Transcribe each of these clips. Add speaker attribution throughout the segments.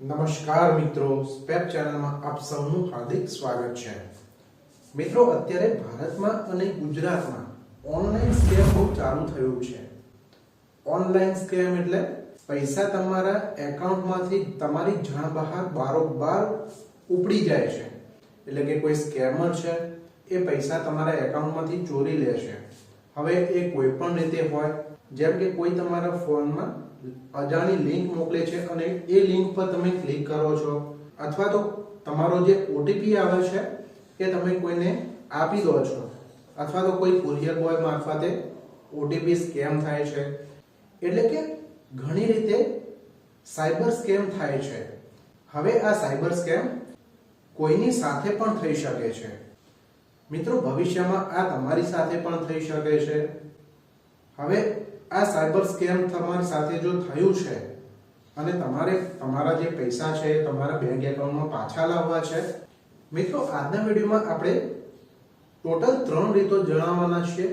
Speaker 1: નમસ્કાર મિત્રો, સ્પેપ ચેનલમાં આપ સૌનું હાર્દિક સ્વાગત છે. મિત્રો, અત્યારે ભારતમાં અને ગુજરાતમાં ઓનલાઈન સ્કેમ બહુ ચાલુ થયું છે. ઓનલાઈન સ્કેમ એટલે પૈસા તમારા એકાઉન્ટમાંથી તમારી જાણ બહાર બારોબાર ઉપડી જાય છે. એટલે કે કોઈ સ્કેમર છે, એ પૈસા તમારા એકાઉન્ટમાંથી ચોરી લે છે. હવે એ કોઈ પણ રીતે હોય, જેમ કે કોઈ તમારા ફોનમાં અજાણી લિંક મોકલે છે અને એ લિંક પર તમે ક્લિક કરો છો. અથવા તો તમારો જે ઓટીપી આવે છે, એ તમે કોઈને આપી દો છો. અથવા તો કોઈ કુરિયર બોય મારફતે ઓટીપી સ્કેમ થાય છે. એટલે કે ઘણી રીતે સાયબર સ્કેમ થાય છે. હવે આ સાયબર સ્કેમ કોઈની સાથે પણ થઈ શકે છે. મિત્રો, ભવિષ્યમાં આ તમારી સાથે પણ થઈ શકે છે. હવે આ સાયબર સ્કેમ તમારી સાથે જો થયું છે અને તમારે તમારા જે પૈસા છે એ તમારા બેંક એકાઉન્ટમાં પાછા લાવવા છે, મિત્રો, આજના વિડીયોમાં આપણે ટોટલ ત્રણ રીતો જણાવવાના છે.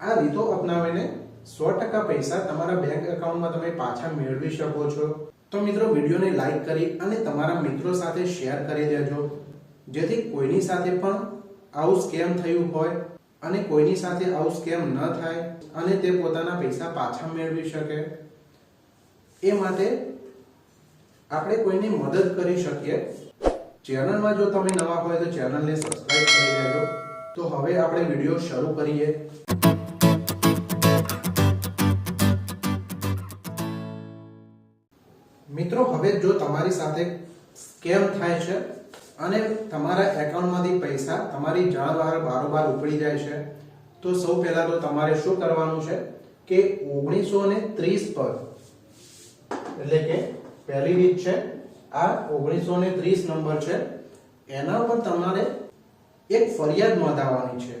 Speaker 1: આ રીતો અપનાવીને સો ટકા પૈસા તમારા બેંક એકાઉન્ટમાં તમે પાછા મેળવી શકો છો. તો મિત્રો, વિડીયોને લાઈક કરી અને તમારા મિત્રો સાથે શેર કરી દેજો. જેથી કોઈની સાથે પણ આવું સ્કેમ થયું હોય અને કોઈની સાથે આવું સ્કેમ ન થાય અને તે પોતાના પૈસા પાછા મેળવી શકે. એ માટે આપણે કોઈની મદદ કરી શકીએ. ચેનલમાં જો તમે નવા હોય તો ચેનલને સબસ્ક્રાઇબ કરી દેજો તો હવે આપણે વીડિયો શરૂ કરીએ. મિત્રો, હવે જો તમારી સાથે સ્કેમ થાય છે અને તમારા એકાઉન્ટમાંથી પૈસા તમારી જાણ બહાર બારોબાર ઉપડી જાય છે. તો સૌ પહેલા તો તમારે શું કરવાનું છે કે ઓગણીસો ને ત્રીસ પર, એટલે કે પહેલી રીત છે, આ ઓગણીસો ને ત્રીસ નંબર છે, એના પર તમારે એક ફરિયાદ નોંધાવવાની છે.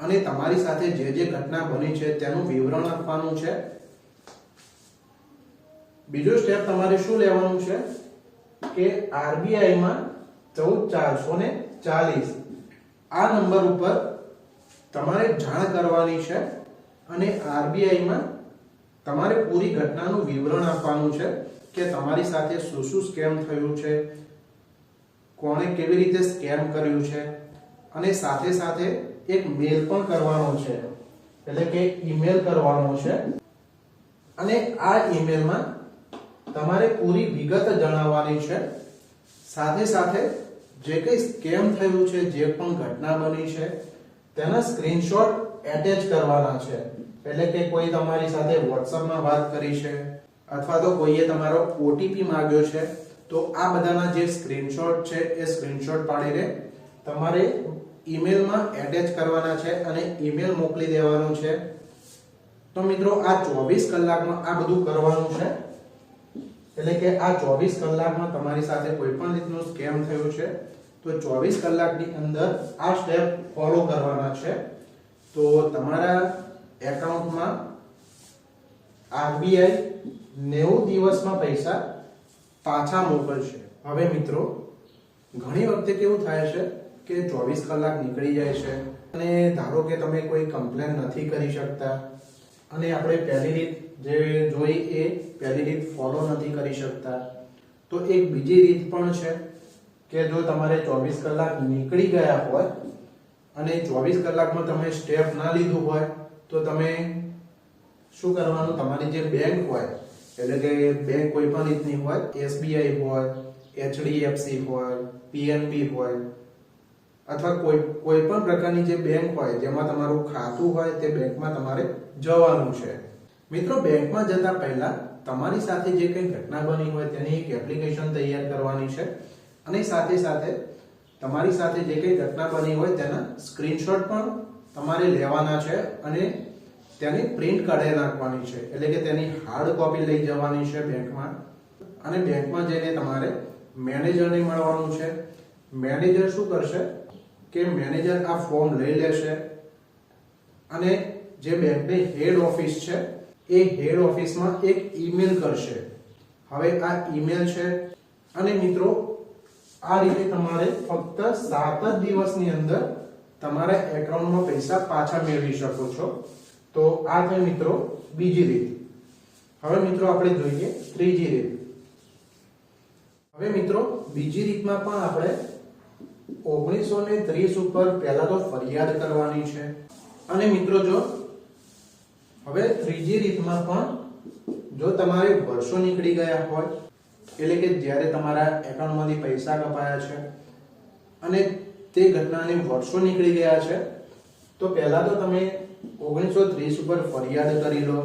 Speaker 1: અને તમારી સાથે જે જે ઘટના બની છે તેનું વિવરણ આપવાનું છે. બીજું સ્ટેપ તમારે શું લેવાનું છે કે આરબીઆઈ માં ચૌદ ચારસો ને ચાલીસ. આ નંબર ઉપર તમારે જાણ કરવાની છે અને આરબીઆઈમાં તમારે પૂરી ઘટનાનું વિવરણ આપવાનું છે કે તમારી સાથે શું શું સ્કેમ થયું છે, કોણે કેવી રીતે સ્કેમ કર્યું છે, અને સાથે સાથે એક મેલ પણ કરવાનો છે. એટલે કે ઈમેલ કરવાનો છે. અને આ ઈમેલમાં તમારે પૂરી વિગત જણાવવાની છે. સાથે સાથે જે કંઈ સ્કેમ થયું છે, જે પણ ઘટના બની છે, તેના સ્ક્રીનશોટ એટેચ કરવાના છે. એટલે કે કોઈ તમારી સાથે વોટ્સઅપમાં વાત કરી છે, અથવા તો કોઈએ તમારો ઓટીપી માંગ્યો છે, તો આ બધાના જે સ્ક્રીનશોટ છે, એ સ્ક્રીનશોટ પાડીને તમારે ઈમેલમાં એટેચ કરવાના છે અને ઈમેલ મોકલી દેવાનું છે. તો મિત્રો, આ ચોવીસ કલાકમાં આ બધું કરવાનું છે. એટલે કે આ ચોવીસ કલાકમાં તમારી સાથે કોઈ પણ રીતનું સ્કેમ થયું છે, તો ચોવીસ કલાકની અંદર આ સ્ટેપ ફોલો કરવાના છે. તો તમારા એકાઉન્ટમાં આરબીઆઈ નેવું દિવસમાં પૈસા પાછા મોકલશે. હવે મિત્રો, ઘણી વખતે કેવું થાય છે કે ચોવીસ કલાક નીકળી જાય છે અને ધારો કે તમે કોઈ કમ્પ્લેન નથી કરી શકતા અને આપણે પહેલી રીત જે જોઈ એ પહેલી રીત ફોલો નથી કરી શકતા. તો એક બીજી રીત પણ છે કે જો તમારે ચોવીસ કલાક નીકળી ગયા હોય અને ચોવીસ કલાકમાં તમે સ્ટેપ ના લીધું હોય, તો તમે શું કરવાનું? તમારી જે બેંક હોય, એટલે કે બેંક કોઈ પણ રીતની હોય એસબીઆઈ હોય એચડીએફસી હોય પીએનબી હોય અથવા કોઈ કોઈ પણ પ્રકારની જે બેંક હોય, જેમાં તમારું ખાતું હોય, તે બેંકમાં તમારે જવાનું છે. મિત્રો, બેંકમાં જતા પહેલા તમારી સાથે જે કંઈ ઘટના બની હોય, તેની એક એપ્લિકેશન તૈયાર કરવાની છે. અને સાથે સાથે તમારી સાથે જે કંઈ ઘટના બની હોય, તેના સ્ક્રીનશોટ પણ તમારે લેવાના છે અને તેની પ્રિન્ટ કાઢી નાખવાની છે. એટલે કે તેની હાર્ડ કોપી લઈ જવાની છે બેંકમાં. અને બેંકમાં જઈને તમારે મેનેજરને મળવાનું છે. મેનેજર શું કરશે? કે મેનેજર આ ફોર્મ લઈ લેશે અને જે બેંકની હેડ ઓફિસ છે, એ હેડ ઓફિસમાં એક ઈમેલ કરશે. હવે આ ઈમેલ છે અને મિત્રો, આ રીતે તમારે ફક્ત સાત જ દિવસની અંદર તમારા એકાઉન્ટમાં પૈસા પાછા મેળવી શકો છો. તો આ છે મિત્રો બીજી રીત. હવે મિત્રો આપણે જોઈએ ત્રીજી રીત. હવે મિત્રો, બીજી રીતમાં પણ આપણે ઓગણીસો ને ત્રીસ ઉપર પહેલા તો ફરિયાદ કરવાની છે. અને મિત્રો જો, હવે ત્રીજી રીતમાં પણ જો તમારે વર્ષો નીકળી ગયા હોય, એટલે કે જ્યારે તમારા એકાઉન્ટમાંથી પૈસા કપાયા છે, અને તે ઘટનાને વર્ષો નીકળી ગયા છે, તો પહેલા તો તમે ઓગણીસો ત્રીસ ઉપર ફરિયાદ કરી લો.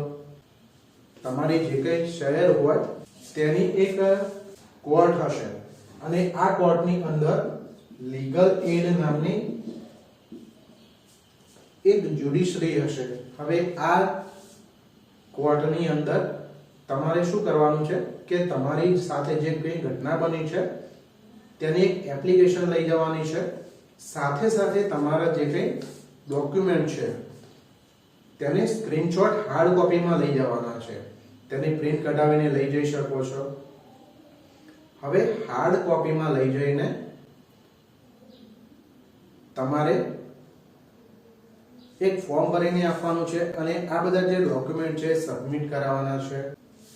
Speaker 1: તમારી જે કંઈ શહેર હોય, તેની એક કોર્ટ હશે. અને આ કોર્ટની અંદર લીગલ એડ નામની એક જ્યુડિશરી હશે. હવે આ કોર્ટની અંદર તમારે શું કરવાનું છે કે તમારી સાથે જે કંઈ ઘટના બની છે, તેની એક એપ્લિકેશન લઈ જવાની છે. સાથે સાથે તમારા જે કંઈ ડોક્યુમેન્ટ છે, તેને સ્ક્રીનશોટ હાર્ડ કોપીમાં લઈ જવાના છે. તેની પ્રિન્ટ કઢાવીને લઈ જઈ શકો છો. હવે હાર્ડ કોપીમાં લઈ જઈને તમારે એક ફોર્મ ભરીને આપવાનું છે અને આ બધા જે ડોક્યુમેન્ટ છે સબમિટ કરાવવાના છે.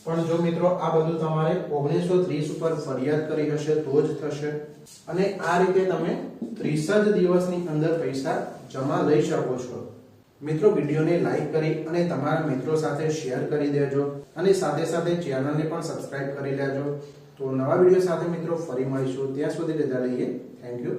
Speaker 1: પણ જો મિત્રો, આ બધું તમારે ઓગણીસો ત્રીસ ઉપર ફરિયાદ કરી હશે તો જ થશે. અને આ રીતે તમે ત્રીસ જ દિવસની અંદર પૈસા જમા લઈ શકો છો. મિત્રો, વિડીયોને લાઈક કરી અને તમારા મિત્રો સાથે શેર કરી દેજો અને સાથે સાથે ચેનલને પણ સબસ્ક્રાઇબ કરી લેજો. તો નવા વીડિયો સાથે મિત્રો ફરી મળીશું. ત્યાં સુધી રજા લઈએ થેન્ક યુ